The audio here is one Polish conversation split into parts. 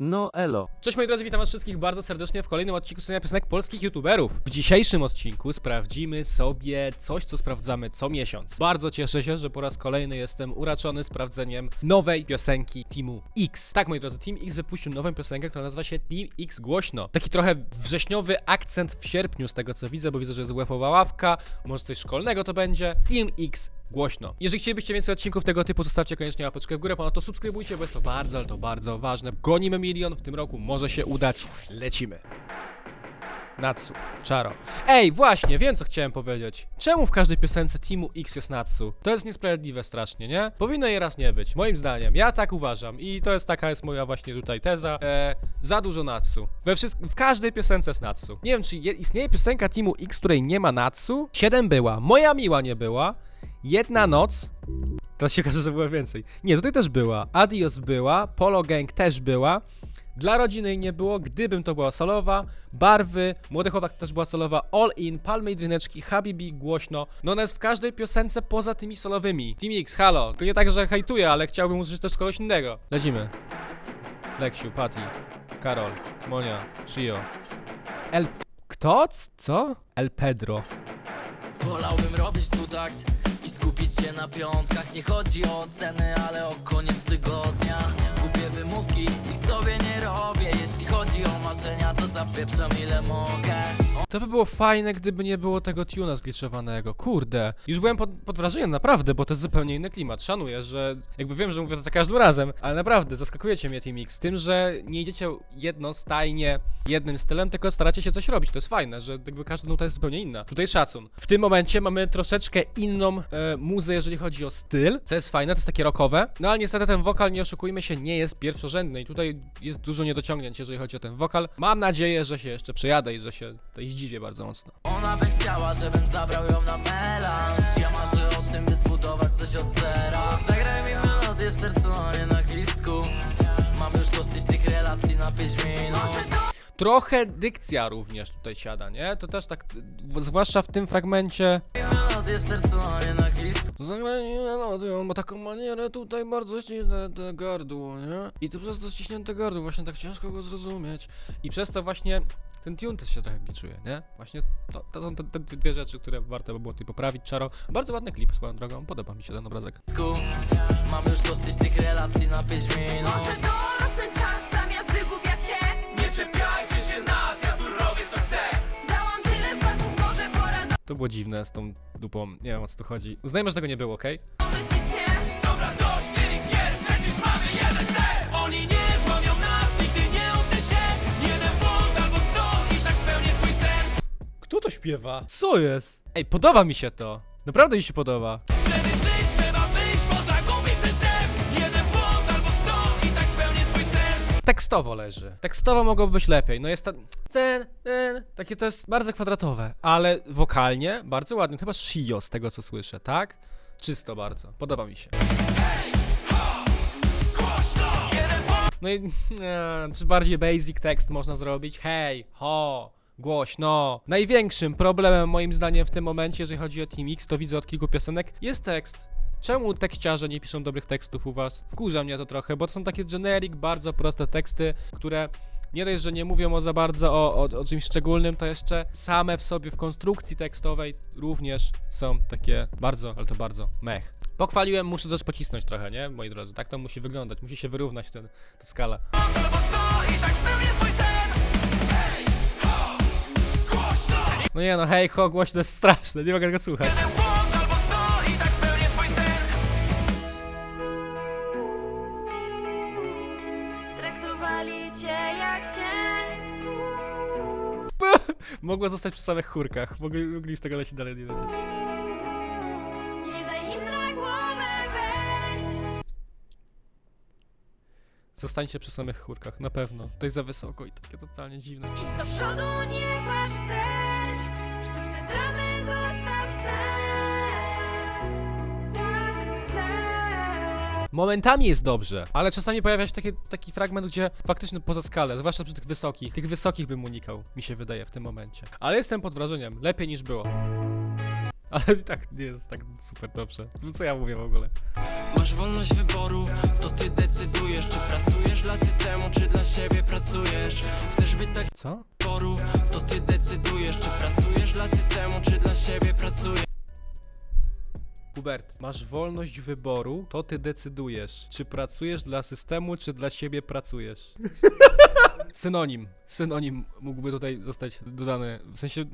No elo. Cześć moi drodzy, witam was wszystkich bardzo serdecznie w kolejnym odcinku Słuchania Piosenek Polskich YouTuberów. W dzisiejszym odcinku sprawdzimy sobie coś, co sprawdzamy co miesiąc. Bardzo cieszę się, że po raz kolejny jestem uraczony sprawdzeniem nowej piosenki Teamu X. Tak moi drodzy, Team X wypuścił nową piosenkę, która nazywa się Team X Głośno. Taki trochę wrześniowy akcent w sierpniu z tego co widzę, bo widzę, że jest UEFowa ławka, może coś szkolnego to będzie. Team X głośno. Jeżeli chcielibyście więcej odcinków tego typu, zostawcie koniecznie łapeczkę w górę, ponadto subskrybujcie, bo jest to bardzo, ale to bardzo ważne. Gonimy milion w tym roku, może się udać. Lecimy. Natsu, Czaro. Ej, właśnie, wiem co chciałem powiedzieć. Czemu w każdej piosence Teamu X jest Natsu? To jest niesprawiedliwe strasznie, nie? Powinno jej raz nie być, moim zdaniem. Ja tak uważam i to jest taka jest moja właśnie tutaj teza. E, za dużo Natsu. We wszystk- w każdej piosence jest Natsu. Nie wiem, czy je- istnieje piosenka Teamu X, której nie ma Natsu? Siedem była, moja miła nie była. Jedna noc. Teraz się okaże, że była więcej. Nie, tutaj też była. Adios była. Polo Gang też była. Dla rodziny nie było, gdybym to była solowa. Barwy, Młody Chłopak też była solowa. All In, Palmy i Drineczki, Habibi, Głośno. No jest w każdej piosence poza tymi solowymi. Team X, halo. To nie tak, że hejtuję, ale chciałbym usłyszeć też kogoś innego. Lecimy. Leksiu, Patty, Karol, Monia, Shio. El... Kto? Co? El Pedro. Wolałbym robić dwutakt się na piątkach. Nie chodzi o ceny, ale o koniec tygodnia Wymówki, ich sobie nie robię Jeśli chodzi o marzenia, to zapieprzam ile mogę To by było fajne, gdyby nie było tego tuna zgliczowanego. Kurde. Już byłem pod, pod wrażeniem, naprawdę, bo to jest zupełnie inny klimat. Szanuję, że jakby wiem, że mówię to za każdym razem, ale naprawdę zaskakujecie mnie Team X tym, że nie idziecie jednostajnie jednym stylem, tylko staracie się coś robić. To jest fajne, że jakby każda nuta jest zupełnie inna. Tutaj szacun. W tym momencie mamy troszeczkę inną e, muzę, jeżeli chodzi o styl, co jest fajne, to jest takie rockowe. No ale niestety ten wokal, nie oszukujmy się, nie jest pierwszorzędny i tutaj jest dużo niedociągnięć, jeżeli chodzi o ten wokal. Mam nadzieję, że się jeszcze przejadę i że się tutaj zdziwię bardzo mocno. Ona by chciała, żebym zabrał ją na melanż Ja marzę o tym, by zbudować coś od zera Zagraj mi melodię w sercu, a nie na Trochę dykcja również tutaj siada, nie? To też tak, zwłaszcza w tym fragmencie. Zagranie melodią, on ma taką manierę tutaj bardzo ściśnięte gardło, nie? I to przez to ściśnięte gardło właśnie tak ciężko go zrozumieć. I przez to właśnie ten tune też się trochę gliczuje, nie? Właśnie to, to są te, te dwie rzeczy, które warto by było tutaj poprawić. Czaro, bardzo ładny klip swoją drogą, podoba mi się ten obrazek. Mam już dosyć tych relacji na 5 minut Może dorosłem czas To było dziwne z tą dupą, nie wiem o co tu chodzi. Uznajmy, że tego nie było, okej? domyślić się Dobra, dość mieli gier, przecież mamy jeden cel Oni nie złamią nas, nigdy nie uda się Jeden błąd albo sto i tak spełnię swój sen Kto to śpiewa? Co jest? Ej, podoba mi się to. Naprawdę mi się podoba. Żeby tekstowo leży. Tekstowo mogłoby być lepiej. No jest ta... Ten, ten, takie to jest bardzo kwadratowe, ale wokalnie bardzo ładnie. Chyba Shio z tego co słyszę, tak? Czysto bardzo. Podoba mi się. No i e, czy bardziej basic tekst można zrobić? Hej, ho, głośno. Największym problemem moim zdaniem w tym momencie, jeżeli chodzi o Team X, to widzę od kilku piosenek, jest tekst. Czemu tekściarze nie piszą dobrych tekstów u was? Wkurza mnie to trochę, bo to są takie generic, bardzo proste teksty, które nie dość, że nie mówią o za bardzo o, o, o czymś szczególnym, to jeszcze same w sobie w konstrukcji tekstowej również są takie bardzo, ale to bardzo mech. Pochwaliłem, muszę też pocisnąć trochę, nie? Moi drodzy, tak to musi wyglądać, musi się wyrównać ten, ta skala. No nie no, hej, ho, głośno jest straszne, nie mogę tego słuchać. Mogło zostać przy samych chórkach, mogli, mogli już tego lecieć dalej nie lecieć. Nie daj im na głowę wejść Zostańcie przy samych chórkach, na pewno. To jest za wysoko i takie totalnie dziwne. Idź do przodu, nie patrz wstecz Momentami jest dobrze, ale czasami pojawia się taki, taki fragment, gdzie faktycznie poza skalę, zwłaszcza przy tych wysokich, tych wysokich bym unikał, mi się wydaje w tym momencie. Ale jestem pod wrażeniem, lepiej niż było. Ale i tak nie jest tak super dobrze. Co ja mówię w ogóle? Masz wolność wyboru, to ty decydujesz Czy pracujesz dla systemu, czy dla siebie pracujesz Chcesz być tak Co? Hubert, masz wolność wyboru, to ty decydujesz, czy pracujesz dla systemu, czy dla siebie pracujesz. synonim. Synonim mógłby tutaj zostać dodany. W sensie.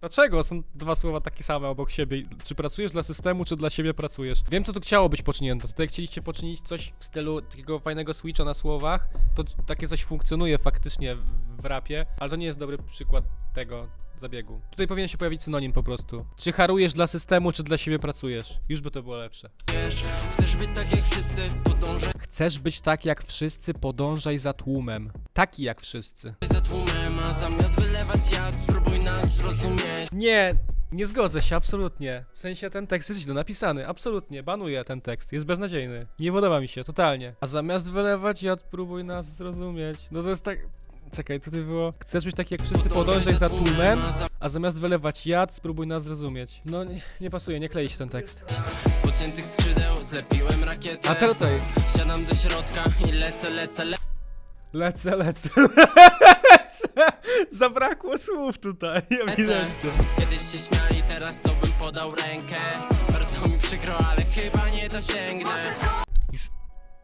Dlaczego są dwa słowa takie same obok siebie? Czy pracujesz dla systemu, czy dla siebie pracujesz? Wiem, co tu chciało być poczynięte. Tutaj chcieliście poczynić coś w stylu takiego fajnego switcha na słowach. To takie coś funkcjonuje faktycznie w, w rapie, ale to nie jest dobry przykład tego zabiegu. Tutaj powinien się pojawić synonim po prostu. Czy harujesz dla systemu, czy dla siebie pracujesz? Już by to było lepsze. Chcesz być tak jak wszyscy, podążaj Chcesz być tak jak wszyscy, podążaj za tłumem. Taki jak wszyscy. za tłumem A zamiast wylewać jad, spróbuj nas zrozumieć Nie, nie zgodzę się, absolutnie. W sensie ten tekst jest źle napisany, absolutnie. Banuję ten tekst, jest beznadziejny. Nie podoba mi się, totalnie. A zamiast wylewać jad, próbuj nas zrozumieć. No to jest tak... Czekaj, tutaj było... Chcesz być taki jak wszyscy, podążaj za tłumem, a zamiast wylewać jad, spróbuj nas zrozumieć. No, nie, nie pasuje, nie klei się ten tekst. Z pociętych skrzydeł zlepiłem rakietę A teraz tutaj... Siadam do środka i lecę, lecę, lecę Lecę, lecę, lecę. Zabrakło słów tutaj, ewidentnie. Kiedyś się śmiali, teraz to bym podał rękę Bardzo mi przykro, ale chyba nie dosięgnę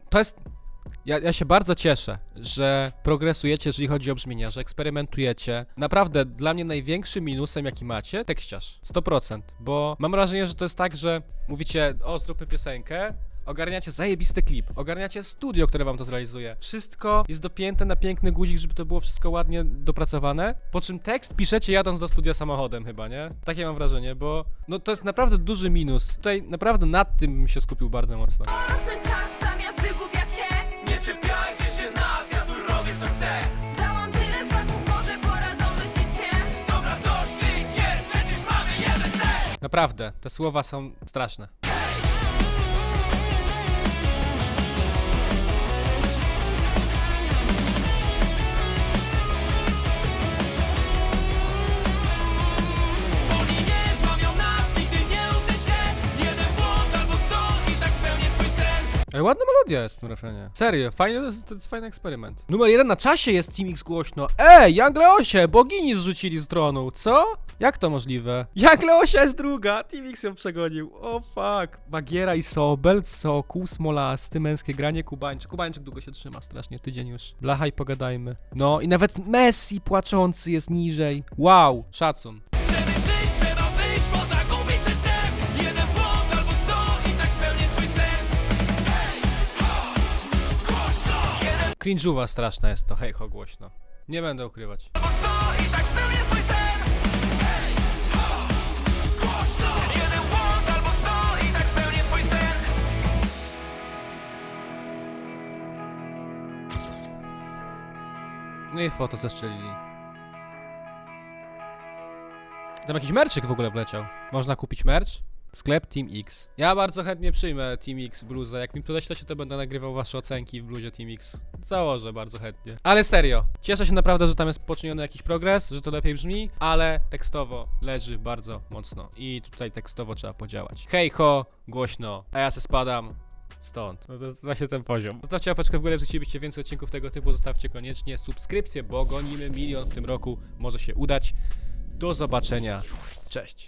To jest. Ja, ja się bardzo cieszę, że progresujecie, jeżeli chodzi o brzmienia, że eksperymentujecie. Naprawdę, dla mnie największym minusem, jaki macie, tekściarz. 100%. Bo mam wrażenie, że to jest tak, że mówicie, o, zróbmy piosenkę, ogarniacie zajebisty klip, ogarniacie studio, które wam to zrealizuje. Wszystko jest dopięte na piękny guzik, żeby to było wszystko ładnie dopracowane. Po czym tekst piszecie jadąc do studia samochodem chyba, nie? Takie mam wrażenie, bo no to jest naprawdę duży minus. Tutaj naprawdę nad tym się skupił bardzo mocno. Czepiajcie się nas, ja tu robię co chcę. Dałam tyle znaków, może pora domyślić się. Dobra, dość tych gier, przecież mamy jeden cel. Naprawdę, te słowa są straszne. Melodia jest w tym refrenie. Serio, fajny, to, jest, to jest fajny eksperyment. Numer jeden na czasie jest Team X głośno. Ej, Young Leosie, bogini zrzucili z tronu, co? Jak to możliwe? Young Leosia jest druga, Team X ją przegonił. O fuck. Bagiera i Sobel, Sokół, Smolasty, męskie granie, Kubańczyk. Kubańczyk długo się trzyma, strasznie, tydzień już. Blacha i pogadajmy. No i nawet Messi płaczący jest niżej. Wow, szacun. Cringe'uwa straszna jest to, hej ho głośno. Nie będę ukrywać. No i foto zestrzelili. Tam jakiś merczyk w ogóle wleciał. Można kupić merch? Sklep Team X. Ja bardzo chętnie przyjmę Team X bluzę. Jak mi podeślecie, to będę nagrywał wasze ocenki w bluzie Team X. Założę bardzo chętnie. Ale serio, cieszę się naprawdę, że tam jest poczyniony jakiś progres, że to lepiej brzmi, ale tekstowo leży bardzo mocno. I tutaj tekstowo trzeba podziałać. Hej ho, głośno, a ja se spadam. Stąd. No to jest właśnie ten poziom. Zostawcie łapeczkę w górę, jeżeli chcielibyście więcej odcinków tego typu. Zostawcie koniecznie subskrypcję, bo gonimy milion w tym roku. Może się udać. Do zobaczenia. Cześć.